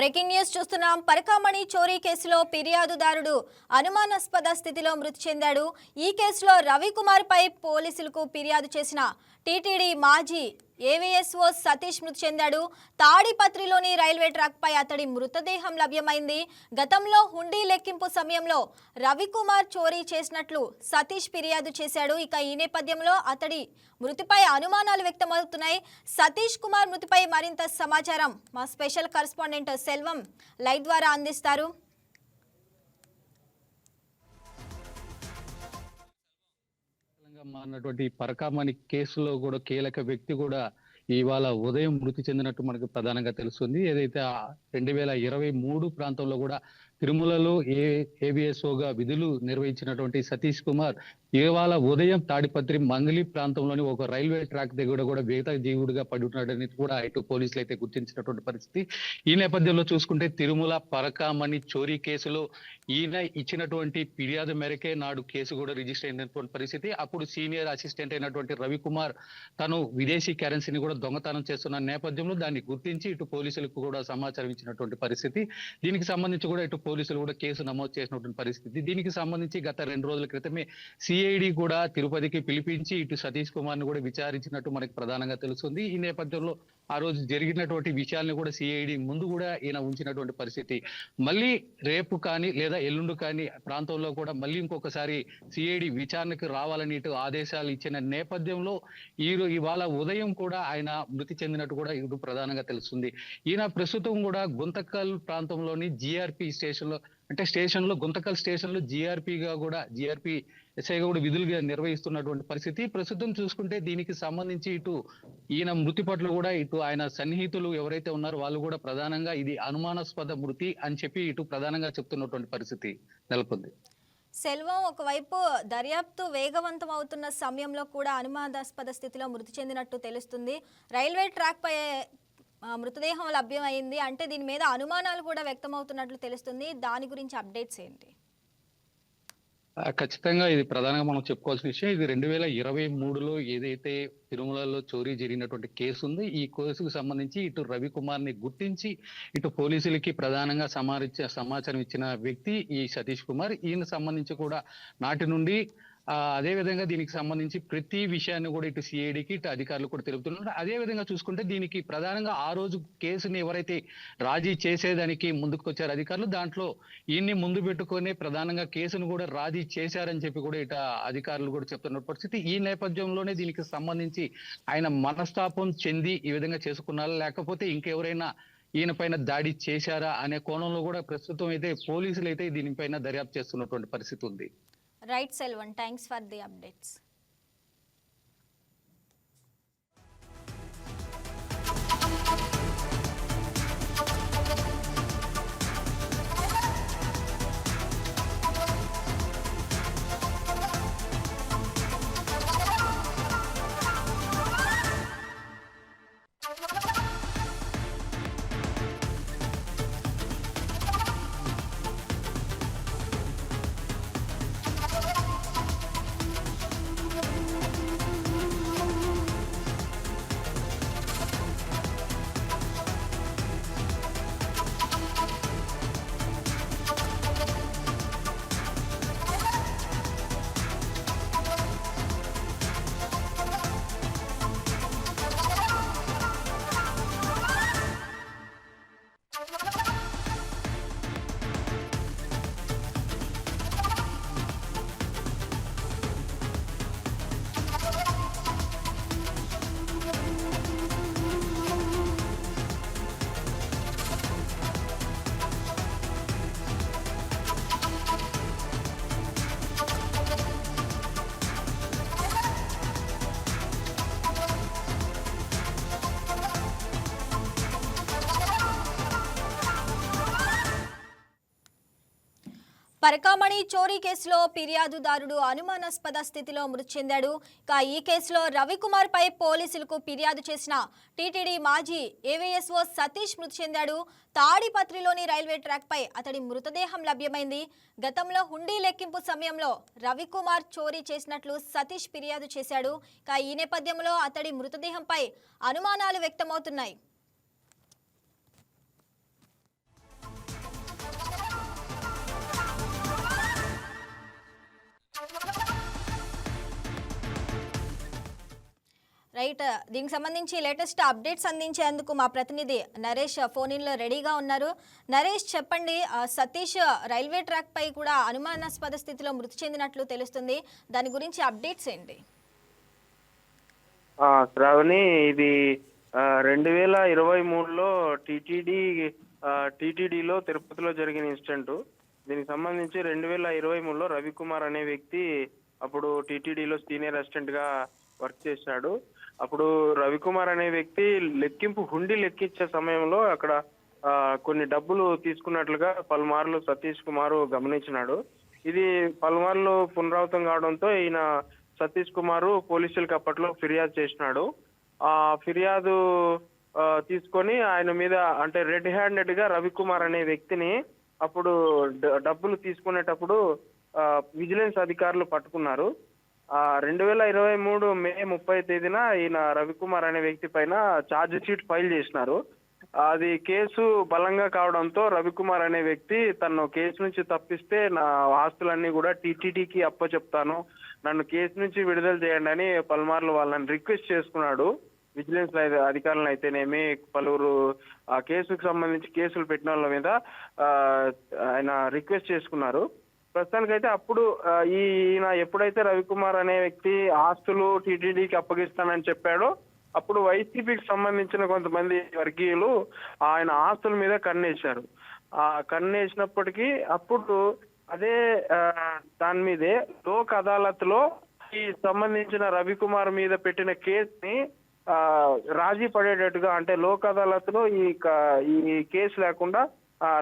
Breaking news చూస్తున్నాం. పరకామణి చోరీ కేసులో ఫిర్యాదుదారుడు అనుమానాస్పద స్థితిలో మృతి చెందాడు. ఈ కేసులో రవికుమార్ పై పోలీసులకు ఫిర్యాదు చేసిన టీటీడీ మాజీ ఏవీఎస్ఓ సతీష్ మృతి చెందాడు. తాడిపత్రిలోని రైల్వే ట్రాక్పై అతడి మృతదేహం లభ్యమైంది. గతంలో హుండీ లెక్కింపు సమయంలో రవికుమార్ చోరీ చేసినట్లు సతీష్ ఫిర్యాదు చేశాడు. ఇక ఈ నేపథ్యంలో అతడి మృతిపై అనుమానాలు వ్యక్తమవుతున్నాయి. సతీష్ కుమార్ మృతిపై మరింత సమాచారం మా స్పెషల్ కరస్పాండెంట్ సెల్వం లైవ్ ద్వారా అందిస్తారు. మారినటువంటి పరకామణి కేసులో కూడా కీలక వ్యక్తి కూడా ఇవాళ ఉదయం మృతి చెందినట్టు మనకు ప్రధానంగా తెలుస్తుంది. ఏదైతే రెండు వేల ఇరవై మూడు ప్రాంతంలో కూడా తిరుమలలో ఏ ఏబిఎస్ఓగా విధులు నిర్వహించినటువంటి సతీష్ కుమార్ ఇవాళ ఉదయం తాడిపత్రి మంగళి ప్రాంతంలోని ఒక రైల్వే ట్రాక్ దగ్గర కూడా వేత జీవుడిగా పడి ఉన్నాడని కూడా ఇటు పోలీసులు అయితే గుర్తించినటువంటి పరిస్థితి. ఈ నేపథ్యంలో చూసుకుంటే తిరుమల పరకామణి చోరీ కేసులో ఈయన ఇచ్చినటువంటి ఫిర్యాదు మేరకే నాడు కేసు కూడా రిజిస్టర్ అయినటువంటి పరిస్థితి. అప్పుడు సీనియర్ అసిస్టెంట్ అయినటువంటి రవికుమార్ తను విదేశీ కరెన్సీని కూడా దొంగతనం చేస్తున్న నేపథ్యంలో దాన్ని గుర్తించి ఇటు పోలీసులకు కూడా సమాచారం ఇచ్చినటువంటి పరిస్థితి. దీనికి సంబంధించి కూడా ఇటు పోలీసులు కూడా కేసు నమోదు చేసినటువంటి పరిస్థితి. దీనికి సంబంధించి గత రెండు రోజుల క్రితమే సిఐడి కూడా తిరుపతికి పిలిపించి ఇటు సతీష్ కుమార్ని కూడా విచారించినట్టు మనకి ప్రధానంగా తెలుస్తుంది. ఈ నేపథ్యంలో ఆ రోజు జరిగినటువంటి విషయాలను కూడా సిఐడి ముందు కూడా ఈయన ఉంచినటువంటి పరిస్థితి. మళ్ళీ రేపు కానీ లేదా ఎల్లుండి కానీ ప్రాంతంలో కూడా మళ్ళీ ఇంకొకసారి సిఐడి విచారణకు రావాలని ఇటు ఆదేశాలు ఇచ్చిన నేపథ్యంలో ఈ ఇవాళ ఉదయం కూడా ఆయన మృతి చెందినట్టు కూడా ఇటు ప్రధానంగా తెలుస్తుంది. ఈయన ప్రస్తుతం కూడా గుంతకల్ ప్రాంతంలోని జిఆర్పి స్టేషన్లో అంటే స్టేషన్లో గుంతకల్ స్టేషన్లో కూడా జిఆర్పి ఎస్ఐగా కూడా విధులుగా నిర్వహిస్తున్నటువంటి పరిస్థితి. ప్రస్తుతం చూసుకుంటే దీనికి సంబంధించి ఇటు ఈయన మృతి పట్ల కూడా ఇటు ఆయన సన్నిహితులు ఎవరైతే ఉన్నారో వాళ్ళు కూడా ప్రధానంగా ఇది అనుమానాస్పద మృతి అని చెప్పి ఇటు ప్రధానంగా చెప్తున్నటువంటి పరిస్థితి నెలకొంది. సెల్వం ఒకవైపు దర్యాప్తు వేగవంతం అవుతున్న సమయంలో కూడా అనుమానాస్పద స్థితిలో మృతి చెందినట్టు తెలుస్తుంది. రైల్వే ట్రాక్ పై మృతదేహం లభ్యమైంది అంటే దీని మీద అనుమానాలు కూడా వ్యక్తమవుతున్నట్లు తెలుస్తుంది. దాని గురించి అప్డేట్స్ ఏంటి? ఖచ్చితంగా ఇది ప్రధానంగా మనం చెప్పుకోవాల్సిన విషయం ఇది రెండు వేల ఇరవై మూడులో ఏదైతే తిరుమలలో చోరీ జరిగినటువంటి కేసు ఉంది ఈ కేసుకు సంబంధించి ఇటు రవికుమార్ని గుర్తించి ఇటు పోలీసులకి ప్రధానంగా సమాచార సమాచారం ఇచ్చిన వ్యక్తి ఈ సతీష్ కుమార్. ఈయన సంబంధించి కూడా నాటి నుండి అదేవిధంగా అదే విధంగా దీనికి సంబంధించి ప్రతి విషయాన్ని కూడా ఇటు సిఐడికి ఇటు అధికారులు కూడా తెలుపుతున్నారు. అదే విధంగా చూసుకుంటే దీనికి ప్రధానంగా ఆ రోజు కేసుని ఎవరైతే రాజీ చేసేదానికి ముందుకు వచ్చారు అధికారులు దాంట్లో ఈయన్ని ముందు పెట్టుకొని ప్రధానంగా కేసును కూడా రాజీ చేశారని చెప్పి కూడా ఇట అధికారులు కూడా చెప్తున్న పరిస్థితి ఈ నేపథ్యంలోనే దీనికి సంబంధించి ఆయన మనస్తాపం చెంది ఈ విధంగా చేసుకున్నారా? లేకపోతే ఇంకెవరైనా ఈయన పైన దాడి చేశారా? అనే కోణంలో కూడా ప్రస్తుతం అయితే పోలీసులు అయితే దీనిపైన దర్యాప్తు చేస్తున్నటువంటి పరిస్థితి ఉంది. Right Selvan thanks for the updates Parakamani చోరీ కేసులో ఫిర్యాదుదారుడు అనుమానాస్పద స్థితిలో మృతి చెందాడు ఇక ఈ కేసులో రవికుమార్ పై పోలీసులకు ఫిర్యాదు చేసిన టీటీడీ మాజీ ఏవీఎస్ఓ సతీష్ మృతి చెందాడు తాడిపత్రిలోని రైల్వే ట్రాక్ పై అతడి మృతదేహం లభ్యమైంది. గతంలో హుండీ లెక్కింపు సమయంలో రవికుమార్ చోరీ చేసినట్లు సతీష్ ఫిర్యాదు చేశాడు. ఇక ఈ నేపథ్యంలో అతడి మృతదేహంపై అనుమానాలు వ్యక్తమవుతున్నాయి. రైట్. దీనికి సంబంధించి లేటెస్ట్ అప్డేట్స్ అందించేందుకు మా ప్రతినిధి నరేష్ ఫోన్ ఇన్లో రెడీగా ఉన్నారు. నరేష్ చెప్పండి ఆ, సతీష్ రైల్వే ట్రాక్ పై కూడా అనుమానాస్పద స్థితిలో మృతి చెందినట్లు తెలుస్తుంది. దాని గురించి అప్డేట్స్ ఏంటి? శ్రావణి ఇది రెండు వేల ఇరవై మూడులో టీటీడీ టీటీడీలో తిరుపతిలో జరిగిన ఇన్సిడెంట్. దీనికి సంబంధించి రెండు వేల ఇరవై మూడులో రవికుమార్ అనే వ్యక్తి అప్పుడు టీటీడీలో సీనియర్ అసిస్టెంట్గా వర్క్ చేశాడు. అప్పుడు రవికుమార్ అనే వ్యక్తి లెక్కింపు హుండీ లెక్కించే సమయంలో అక్కడ కొన్ని డబ్బులు తీసుకున్నట్లుగా పలుమార్లు సతీష్ కుమార్ గమనించినాడు. ఇది పలుమార్లు పునరావృతం కావడంతో ఈయన సతీష్ కుమార్ పోలీసులకు అప్పట్లో ఫిర్యాదు చేసినాడు. ఆ ఫిర్యాదు తీసుకొని ఆయన మీద అంటే రెడ్ హ్యాండెడ్గా రవికుమార్ అనే వ్యక్తిని అప్పుడు డ- డబ్బులు తీసుకునేటప్పుడు విజిలెన్స్ అధికారులు పట్టుకున్నారు. రెండు వేల ఇరవై మూడు మే ముప్పై తేదీన ఈయన రవికుమార్ అనే వ్యక్తి పైన ఛార్జ్ షీట్ ఫైల్ చేసినారు. అది కేసు బలంగా కావడంతో రవికుమార్ అనే వ్యక్తి తను కేసు నుంచి తప్పిస్తే నా ఆస్తులన్నీ కూడా టీటీడీకి అప్పచెప్తాను. నన్ను కేసు నుంచి విడుదల చేయండి అని పలుమార్లు వాళ్ళని రిక్వెస్ట్ చేసుకున్నాడు. విజిలెన్స్ అధికారులను అయితేనేమి పలువురు ఆ కేసుకు సంబంధించి కేసులు పెట్టిన వాళ్ళ మీద ఆయన రిక్వెస్ట్ చేసుకున్నారు. ప్రస్తుతానికైతే అప్పుడు ఈయన ఎప్పుడైతే రవికుమార్ అనే వ్యక్తి ఆస్తులు టీటీడీకి అప్పగిస్తానని చెప్పాడో అప్పుడు వైసీపీకి సంబంధించిన కొంతమంది వర్గీయులు ఆయన ఆస్తుల మీద కన్నేశారు. ఆ కన్నేసినప్పటికీ అప్పుడు అదే దాని మీదే లోక్ అదాలత్లో ఈ సంబంధించిన రవికుమార్ మీద పెట్టిన కేసుని రాజీ పడేటట్టుగా అంటే లోక్ అదాలత్లో ఈ ఈ కేసు లేకుండా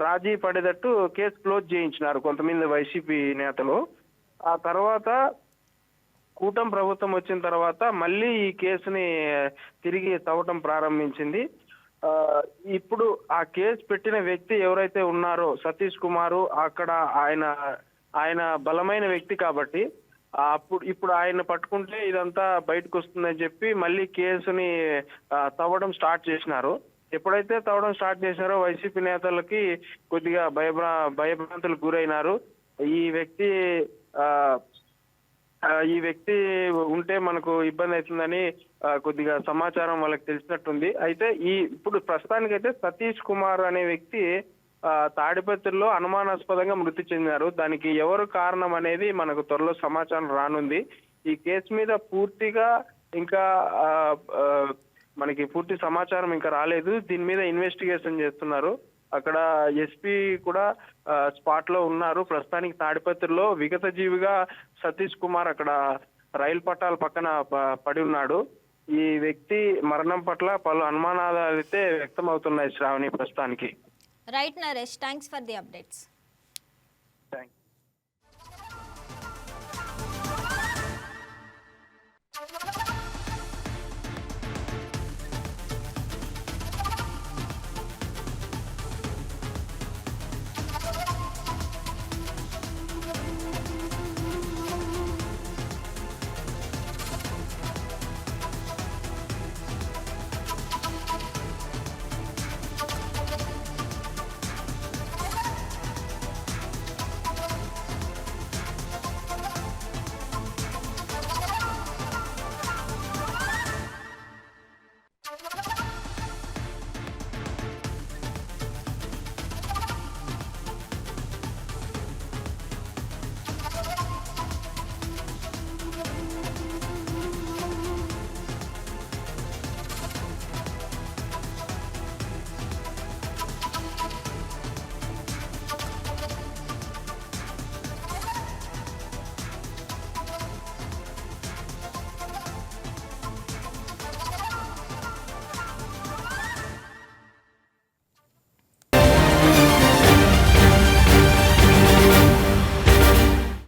రాజీ పడేటట్టు కేసు క్లోజ్ చేయించినారు కొంతమంది వైసీపీ నేతలు. ఆ తర్వాత కూటమి ప్రభుత్వం వచ్చిన తర్వాత మళ్ళీ ఈ కేసుని తిరిగి తవ్వటం ప్రారంభించింది. ఇప్పుడు ఆ కేసు పెట్టిన వ్యక్తి ఎవరైతే ఉన్నారో సతీష్ కుమారు అక్కడ ఆయన ఆయన బలమైన వ్యక్తి కాబట్టి అప్పుడు ఇప్పుడు ఆయన పట్టుకుంటే ఇదంతా బయటకు వస్తుందని చెప్పి మళ్ళీ కేసుని తవ్వడం స్టార్ట్ చేసినారు. ఎప్పుడైతే తవ్వడం స్టార్ట్ చేశారో వైసీపీ నేతలకి కొద్దిగా భయభ్రా భయభ్రాంతులకు గురైనారు. ఈ వ్యక్తి ఈ వ్యక్తి ఉంటే మనకు ఇబ్బంది అవుతుందని కొద్దిగా సమాచారం వాళ్ళకి తెలిసినట్టుంది. అయితే ఈ ఇప్పుడు ప్రస్తుతానికైతే సతీష్ కుమార్ అనే వ్యక్తి తాడిపత్రిలో అనుమానాస్పదంగా మృతి చెందారు దానికి ఎవరు కారణం అనేది మనకు త్వరలో సమాచారం రానుంది. ఈ కేసు మీద పూర్తిగా ఇంకా మనకి పూర్తి సమాచారం ఇంకా రాలేదు. దీని మీద ఇన్వెస్టిగేషన్ చేస్తున్నారు. అక్కడ ఎస్పీ కూడా స్పాట్లో ఉన్నారు. ప్రస్తుతానికి తాడిపత్రిలో విగత జీవిగా సతీష్ కుమార్ అక్కడ రైలు పట్టాల పక్కన పడి ఉన్నాడు. ఈ వ్యక్తి మరణం పట్ల పలు అనుమానాలు అయితే వ్యక్తం అవుతున్నాయి శ్రావణి ప్రస్తుతానికి. Right Naresh thanks for the updates thank